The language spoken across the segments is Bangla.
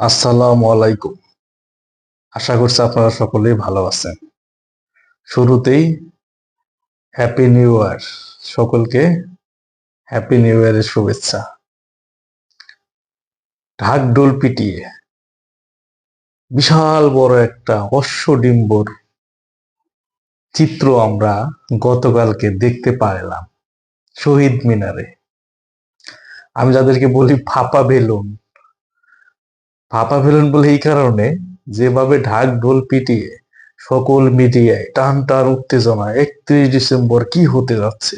আসসালামু আলাইকুম। আশা করছি আপনারা সকলেই ভালো আছেন। শুরুতেই হ্যাপি নিউ ইয়ার সকলকে হ্যাপি নিউ ইয়ারের শুভেচ্ছা। ঢাক ডোল পিটিয়ে। বিশাল বড় একটা অশ্বডিম্বর চিত্র আমরা গতকালকে দেখতে পারলাম শহীদ মিনারে। আমি যাদেরকে বলি ফাপা বেলুন। ফাপা বেলুন বলে এই কারণে যেভাবে ঢাক ঢোল পিটিয়ে সকল মিডিয়ায় টান টান উত্তেজনা, একত্রিশ ডিসেম্বর কি হতে যাচ্ছে?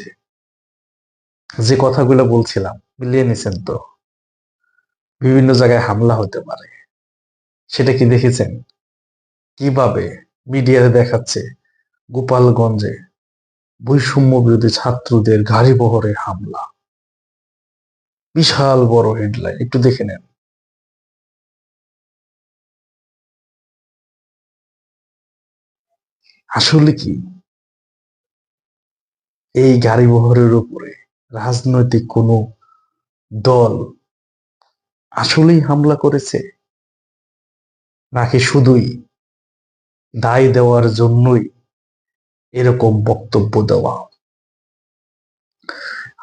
যে কথাগুলো বলছিলাম, মিলিয়ে নিছেন তো? বিভিন্ন জায়গায় হামলা হতে পারে। সেটা কি দেখেছেন? কীভাবে মিডিয়াতে দেখাচ্ছে গোপালগঞ্জে বৈষম্য বিরোধী ছাত্রদের গাড়ি বহরে হামলা? বিশাল বড় হেডলাইন একটু দেখে নেন। আসলে কি? এই গাড়ি বহরের উপরে রাজনৈতিক কোনো দল আসলেই হামলা করেছে? নাকি শুধুই দায় দেওয়ার জন্যই এরকম বক্তব্য দেওয়া?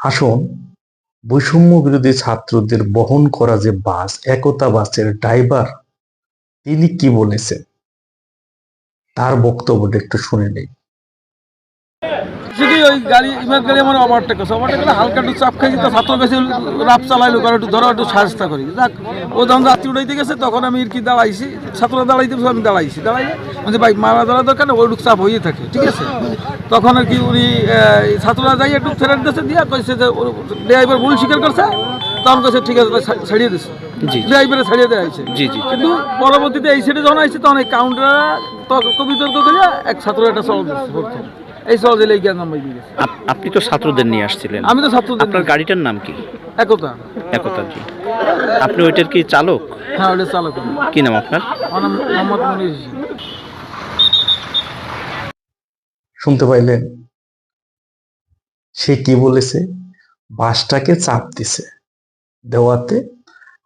আসুন বৈষম্য বিরোধী ছাত্রদের বহন করা যে বাস, একতা বাসের ড্রাইভার, তিনি কি বলেছেন? তার বক্তব্যটা একটু শুনে নেই। শুধু ওই গাড়ি গাড়ি আমার হালকা একটু চাপ ছাত্র রাপ চালাইলো একটু ধরো, একটু ও যখন গেছে, তখন আমি কি ছাত্ররা আমি ভাই, মারা চাপ থাকে। ঠিক আছে? তখন আর কি উনি ছাত্ররা যাই একটু দিয়ে ড্রাইভার ভুল স্বীকার করছে। তখন ঠিক আছে ছাড়িয়ে দিছে। ড্রাইভারে ছাড়িয়ে দেওয়া হয়েছে। জি জি। কিন্তু পরবর্তীতে এই সাইডে যখন আসছে তখন এই কাউন্টার তর্ক বিতর্ক করে এক ছাত্র একটা সল দিচ্ছে প্রথম। এই দিলে জ্ঞান নাম্বার দিয়ে আপনি তো ছাত্রদের নিয়ে আসছিলেন। আমি তো ছাত্রদের আপনার গাড়িটার নাম কি? একতা। একতা জি। আপনি ওইটার কি চালক? হ্যাঁ ওটা চালক। কি নাম আপনার? মোহাম্মদ মনির শুনতে পাইলেন? সে কি বলেছে? বাসটাকে চাপ দিছে। দেওয়াতে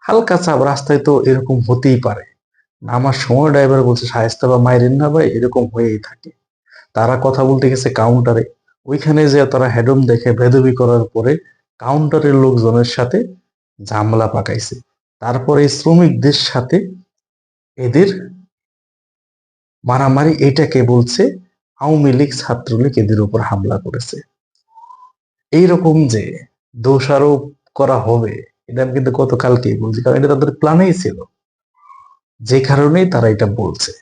হালকা চাপ রাস্তায় তো এরকম হতেই পারে। আমার সময় ড্রাইভার বলছে সাহেস্তা বা মাইরেন না ভাই, এরকম হয়েই থাকে। তারা কথা বলতে গেছে কাউন্টারে ওইখানে যে তারা হেডম দেখে ভেদবি করার পরে কাউন্টারের লোকজনের সাথে ঝামেলা পাকাইছে। তারপরে শ্রমিকদের সাথে এদের মারামারি, এটাকে বলছে আওয়ামী লীগ ছাত্রলীগ এদের উপর হামলা করেছে। এইরকম যে দোষারোপ করা হবে এটা আমি কিন্তু গতকালকেই বলছি, কারণ এটা তাদের প্ল্যানেই ছিল। যে কারণেই তারা এটা বলছে।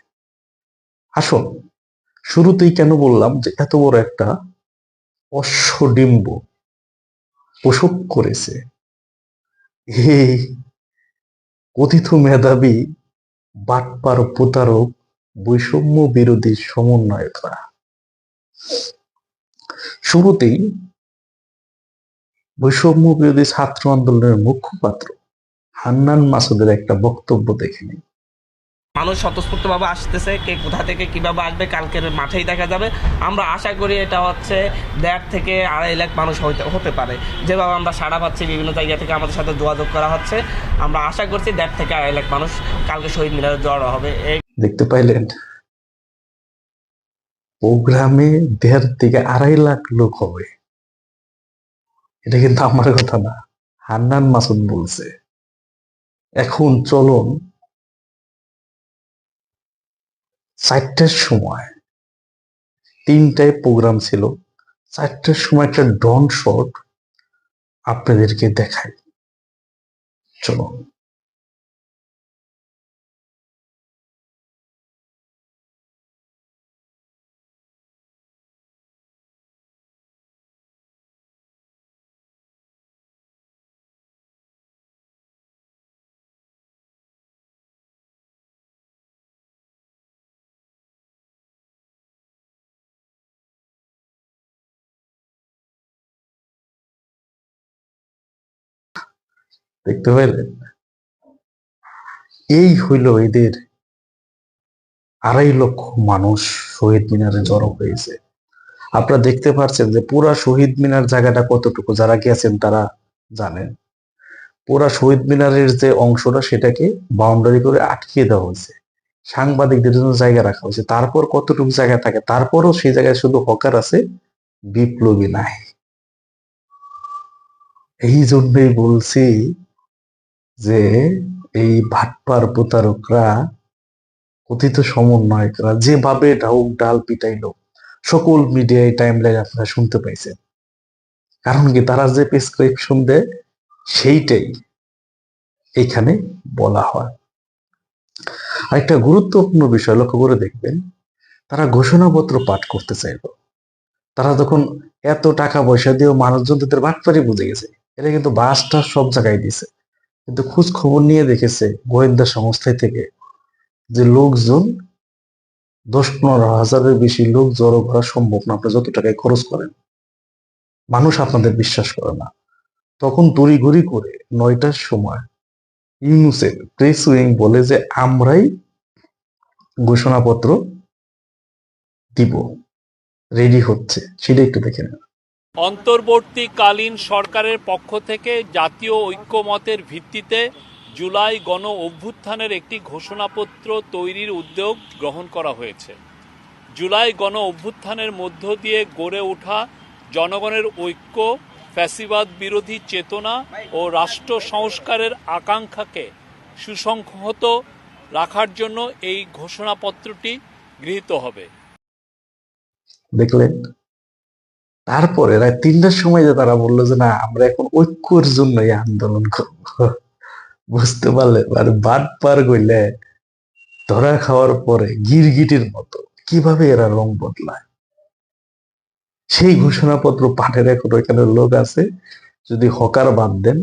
আসুন, শুরুতেই কেন বললাম যে এত বড় একটা অশ্বডিম্ব পোষক করেছে? এই কথিত মেধাবী, বাটপার প্রতারক, বৈষম্য বিরোধী সমন্বয়করা। শুরুতেই বৈষম্য বিরোধী ছাত্র আন্দোলনের মুখপাত্র হান্নান মাসুদের একটা বক্তব্য দেখে নিই। মানুষ স্বতঃস্ফূর্তভাবে আসতেছে কে কোথা থেকে কীভাবে আসবে কালকের মাঠেই দেখা যাবে। আমরা আশা করি এটা হচ্ছে দেড় থেকে আড়াই লাখ মানুষ হতে পারে। যেভাবে আমরা সাড়া পাচ্ছি বিভিন্ন জায়গা থেকে আমাদের সাথে যোগাযোগ করা হচ্ছে। আমরা আশা করছি দেড় থেকে আড়াই লাখ মানুষ কালকে শহীদ মিনারে জড়ো হবে। দেখতে পাইলেন প্রোগ্রামে দেড় থেকে আড়াই লাখ লোক হবে। এটা কিন্তু আমার কথা না। হান্নান মাসুদ বলছে, এখন চলুন চারটার সময়, তিনটায় প্রোগ্রাম ছিল, চারটার সময় একটা ডন শট আপনাদেরকে দেখাই। চলুন। দেখতে পেলেন এই হইল এদের আড়াই লক্ষ মানুষ শহীদ মিনারে জড়ো হয়েছে। আপনারা দেখতে পাচ্ছেন যে পুরা শহীদ মিনার জায়গাটা কতটুকু, যারা গেছেন তারা জানেন। পুরা শহীদ মিনারের যে অংশটা, সেটাকে বাউন্ডারি করে আটকিয়ে দেওয়া হয়েছে। সাংবাদিকদের জন্য জায়গা রাখা হয়েছে। তারপর কতটুকু জায়গা থাকে? তারপরও সেই জায়গায় শুধু হকার আছে, বিপ্লবী নাই। এই জন্যই বলছি যে এই ভাটপার প্রতারকরা কথিত সমন্বয়করা যেভাবে ঢাউক ডাল পিটাইলো, সকল মিডিয়ায় টাইম লাইন আপনারা শুনতে পাইছেন। কারণ কি তারা যে প্রেসক্রিপশন দেয়, সেইটাই এখানে বলা হয়। আরেকটা গুরুত্বপূর্ণ বিষয় লক্ষ্য করে দেখবেন, তারা ঘোষণাপত্র পাঠ করতে চাইল। তারা যখন এত টাকা পয়সা দিয়েও মানুষজন তাদের বাটপারি বুঝে গেছে, এটা কিন্তু বাসটা সব জায়গায় দিছে কিন্তু খোঁজ খবর নিয়ে দেখেছে গোয়েন্দা সংস্থায় থেকে যে লোকজন দশ পনেরো হাজারের বেশি লোক জড়ো করা সম্ভব না আপনি যত টাকায় খরচ করেন। মানুষ আপনাদের বিশ্বাস করে না। তখন তড়িঘড়ি করে নয়টার সময় ইউনুসের প্রেস উইং বলে যে, আমরাই ঘোষণাপত্র দিব। রেডি হচ্ছে। সেটা একটু দেখে নেন। অন্তর্বর্তীকালীন সরকারের পক্ষ থেকে জাতীয় ঐক্যমতের ভিত্তিতে জুলাই গণ অভ্যুত্থানের একটি ঘোষণাপত্র তৈরির উদ্যোগ গ্রহণ করা হয়েছে। জুলাই গণ অভ্যুত্থানের মধ্য দিয়ে গড়ে ওঠা জনগণের ঐক্য, ফ্যাসিবাদ বিরোধী চেতনা ও রাষ্ট্র সংস্কারের আকাঙ্ক্ষাকে সুসংহত রাখার জন্য এই ঘোষণাপত্রটি গৃহীত হবে। দেখলেন তারপরে রাত তিনটার সময় যে তারা বলল যে, না, আমরা এখন ঐক্যর জন্য এই আন্দোলন করব। বুঝতে পারলে? আর বাদ পার গইলে ধরা খাওয়ার পরে গিরগিটির মতো কীভাবে এরা রং বদলায়? সেই ঘোষণাপত্র পাঠের এখন ওইখানে লোক আছে, যদি হকার বাদ দেন,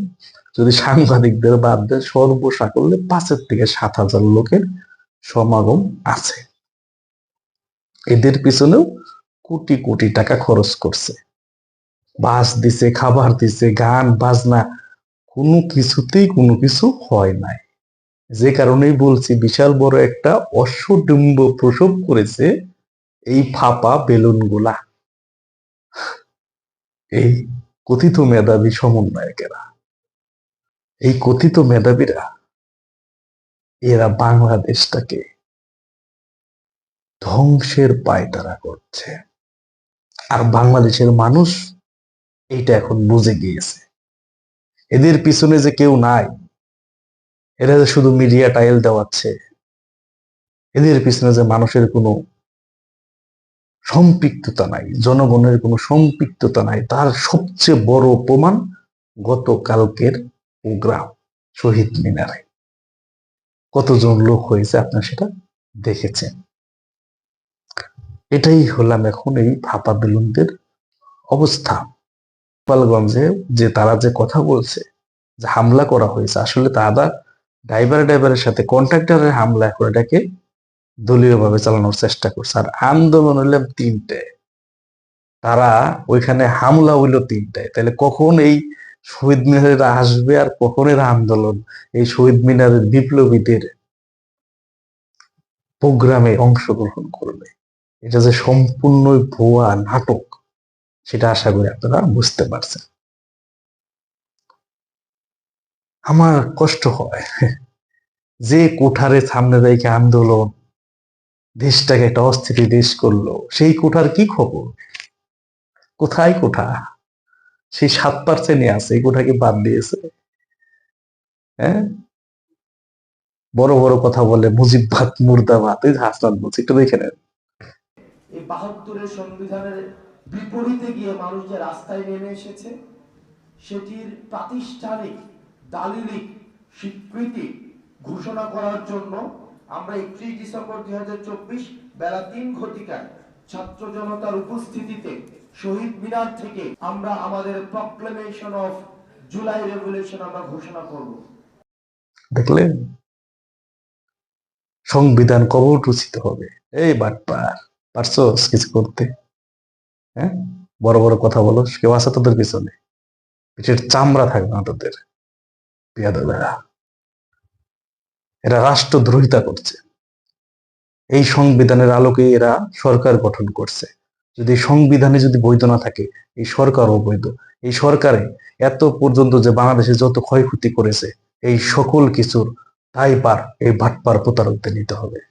যদি সাংবাদিকদের বাদ দেন, সর্বসাকল্যে পাঁচের থেকে সাত হাজার লোকের সমাগম আছে। এদের পিছনেও কোটি কোটি টাকা খরচ করছে। বাস দিছে, খাবার দিছে, গান, বাজনা, কোনো কিছুতেই কোনো কিছু হয় নাই। যে কারণেই বলছি, বিশাল বড় একটা অশ্বডিম্ব প্রসব করেছে এই ফাপা বেলুনগুলা এই কথিত মেধাবী সমন্বয়কেরা। এই কথিত মেধাবীরা, এরা বাংলাদেশটাকে ধ্বংসের পায়তারা করছে। আর বাংলাদেশের মানুষ এইটা এখন বুঝে গিয়েছে। এদের পিছনে যে কেউ নাই, এরা যে শুধু মিডিয়া টাইল দেওয়াচ্ছে, এদের পিছনে যে মানুষের কোনো সম্পৃক্ততা নাই, জনগণের কোনো সম্পৃক্ততা নাই, তার সবচেয়ে বড় প্রমাণ গতকালকের প্রোগ্রাম শহীদ মিনারে। কতজন লোক হয়েছে আপনার সেটা দেখেছেন। এটাই হলাম এখন এই ফাপা বেলুনদের অবস্থা। গোপালগঞ্জে যে তারা যে কথা বলছে, যে হামলা করা হয়েছে, আসলে তারা ড্রাইভার ড্রাইভারের সাথে কন্ট্রাক্টরের হামলা করে এটাকে দলীয় ভাবে চালানোর চেষ্টা করছে। আর আন্দোলন হইলাম তিনটে। তারা ওইখানে হামলা হইল তিনটায় তাহলে কখন এই শহীদ মিনারের আসবে আর কখন এর আন্দোলন? এই শহীদ মিনারের বিপ্লবীদের প্রোগ্রামে অংশগ্রহণ করবে। এটা যে সম্পূর্ণ ভুয়া নাটক, সেটা আশা করি আপনারা বুঝতে পারছেন। আমার কষ্ট হয়। যে কোঠারে সামনে রেখে আন্দোলন, দেশটাকে একটা অস্থিতি দেশ করল, সেই কোঠার কি খবর? কোথায় কোঠা? সেই সাত পার্সেন্টই আছে, এই কোঠাকে বাদ দিয়েছে। হ্যাঁ? বড় বড় কথা বলে মুজিববাদ মুর্দাবাদ, এই হাসনাত বলছে, একটু দেখে নেন। এই বাহাত্তরের সংবিধানের বিপরীতে গিয়ে মানুষ যে রাস্তায় নেমে এসেছে, সেটির প্রাতিষ্ঠানিক, দালিলিক স্বীকৃতি ঘোষণা করার জন্য আমরা একত্রিশ ডিসেম্বর দুই বেলা তিন ঘটিকায় ছাত্র জনতার উপস্থিতিতে শহীদ মিনার থেকে আমরা আমাদের প্রক্লেমেশন অফ জুলাই রেভলিউশন আমরা ঘোষণা করব। দেখলেন? সংবিধান কবর রচিত হবে। এই বাটপার। পারছোস কিছু করতে? হ্যাঁ? বড় বড় কথা বলো, কেউ আছে তোদের পিছনে? পিঠের চামড়া থাকবে না তোদের। পেয়াদা এরা রাষ্ট্রদ্রোহিতা করছে। এই সংবিধানের আলোকে এরা সরকার গঠন করছে। যদি সংবিধানে যদি বৈধ না থাকে, এই সরকার অবৈধ। এই সরকারে এত পর্যন্ত যে বাংলাদেশে যত ক্ষয়ক্ষতি করেছে, এই সকল কিছুর তাই পার এই ভাটপার প্রতারকদের নিতে হবে।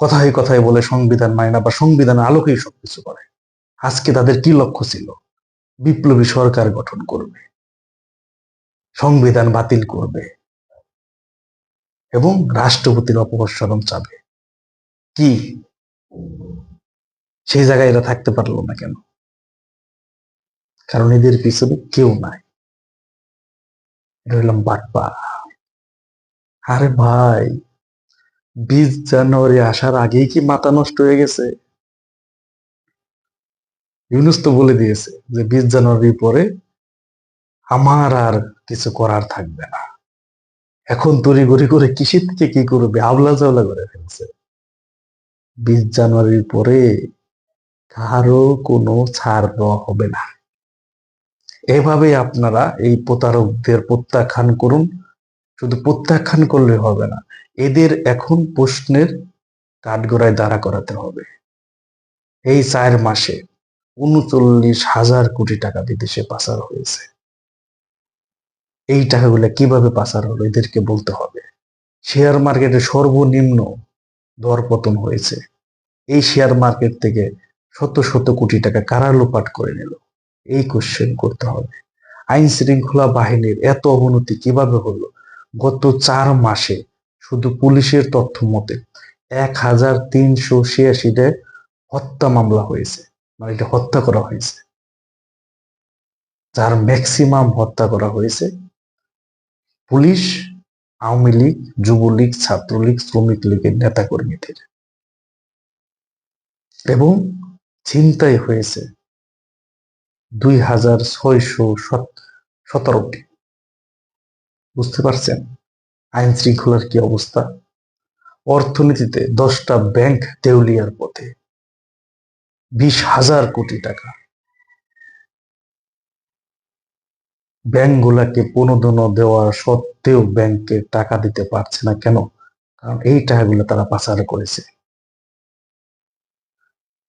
কথায় কথায় বলে সংবিধান মানে না বা সংবিধানের আলোকেই সবকিছু করে। আজকে তাদের কি লক্ষ্য ছিল? বিপ্লবী সরকার গঠন করবে, সংবিধান বাতিল করবে, এবং রাষ্ট্রপতির অপসারণ চাবে। কি? সেই জায়গায় এরা থাকতে পারল না কেন? কারণ এদের পিছনে কেউ নাই। এটা হইলাম বাটপা আরে ভাই! বিশ জানুয়ারি আসার আগেই কি মাথা নষ্ট হয়ে গেছে? ইউনুস তো বলে দিয়েছে যে বিশ জানুয়ারির পরে আমার আর কিছু করার থাকবে না। এখন তড়ি গড়ি করে কিসের থেকে কি করবে? আবলা চাওলা করে ফেলছে। বিশ জানুয়ারির পরে কারও কোনো ছাড় দেওয়া হবে না। এভাবে আপনারা এই প্রতারকদের প্রত্যাখ্যান করুন। শুধু প্রত্যাখ্যান করলে হবে না এদের এখন প্রশ্নের কাঠগড়ায় দাঁড়া করাতে হবে। এই চার মাসে উনচল্লিশ হাজার কোটি টাকা বিদেশে পাচার হয়েছে। এই টাকাগুলো কীভাবে পাচার হলো এদেরকে বলতে হবে। শেয়ার মার্কেটে সর্বনিম্ন দরপতন হয়েছে। এই শেয়ার মার্কেট থেকে শত শত কোটি টাকা কারা লোপাট করে নিল। এই কোশ্চেন করতে হবে। আইন শৃঙ্খলা বাহিনীর এত অবনতি কীভাবে হলো? গত চার মাসে শুধু পুলিশের তথ্য মতে, এক হাজার তিনশো ছিয়াশিতে হত্যা মামলা হয়েছে। মানে এটা হত্যা করা হয়েছে। যার ম্যাক্সিমাম হত্যা করা হয়েছে, পুলিশ, আওয়ামী লীগ, যুবলীগ, ছাত্রলীগ, শ্রমিক লীগের নেতাকর্মীদের। এবং ছিনতাই হয়েছে দুই হাজার ছয়শো সতেরোটি। বুঝতে পারছেন? আইন শৃঙ্খলার কি অবস্থা? অর্থনীতিতে দশটা ব্যাংক দেউলিয়ার পথে। বিশ হাজার কোটি টাকা। ব্যাংকগুলাকে প্রণোদনা দেওয়া সত্ত্বেও ব্যাংকে টাকা দিতে পারছে না কেন? কারণ এই টাকাগুলো তারা পাচার করেছে।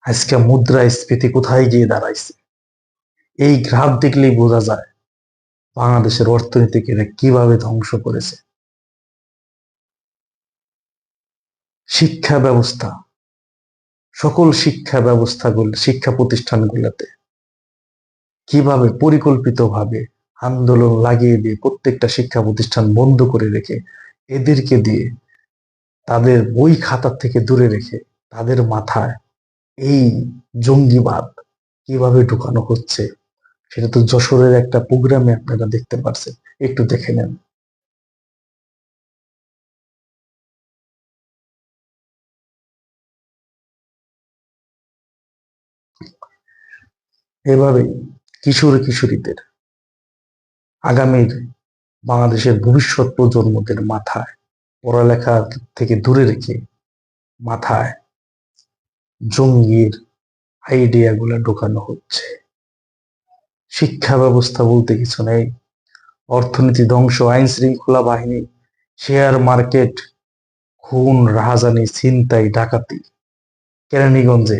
আজকে মুদ্রাস্ফীতি কোথায় গিয়ে দাঁড়াইছে? এই গ্রাফ দেখলেই বোঝা যায় বাংলাদেশের অর্থনীতিকে কীভাবে ধ্বংস করেছে। শিক্ষা ব্যবস্থা। সকল শিক্ষা ব্যবস্থাগুলো, শিক্ষা প্রতিষ্ঠানগুলোতে কীভাবে পরিকল্পিতভাবে আন্দোলন লাগিয়ে দিয়ে প্রত্যেকটা শিক্ষা প্রতিষ্ঠান বন্ধ করে রেখে, এদেরকে দিয়ে তাদের বই খাতার থেকে দূরে রেখে তাদের মাথায় এই জঙ্গিবাদ কীভাবে ঢুকানো হচ্ছে, সেটা তো যশোরের একটা প্রোগ্রামে আপনারা দেখতে পারছেন। একটু দেখে নেন। এভাবেই কিশোর কিশোরীদের আগামীর বাংলাদেশের ভবিষ্যৎ প্রজন্মদের মাথায় পড়ালেখা থেকে দূরে রেখে মাথায় জঙ্গির আইডিয়াগুলো ঢোকানো হচ্ছে। শিক্ষা ব্যবস্থা বলতে কিছু নেই। অর্থনীতি ধ্বংস, আইন শৃঙ্খলা বাহিনী, শেয়ার মার্কেট, খুন, রাহাজানি, ছিনতাই, ডাকাতি। কেরানীগঞ্জে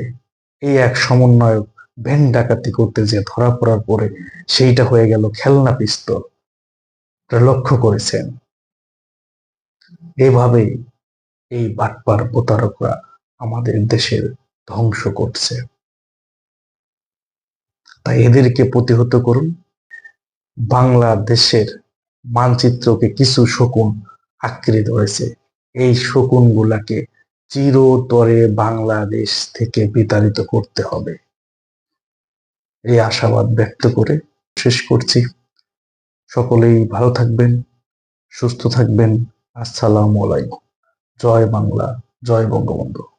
এই এক সমন্বয়ক ভ্যান ডাকাতি করতে যে ধরা পড়ার পরে সেইটা হয়ে গেল খেলনা পিস্তল। লক্ষ্য করেছেন? এভাবেই এই বাটপার প্রতারকরা আমাদের দেশের ধ্বংস করছে। তাই এদেরকে প্রতিহত করুন। বাংলাদেশের মানচিত্রকে কিছু শকুন আঁকড়ে ধরেছে। এই শকুন গুলাকে চিরতরে বাংলাদেশ থেকে বিতাড়িত করতে হবে। এই আশাবাদ ব্যক্ত করে শেষ করছি। সকলেই ভালো থাকবেন, সুস্থ থাকবেন। আসসালামু আলাইকুম। জয় বাংলা, জয় বঙ্গবন্ধু।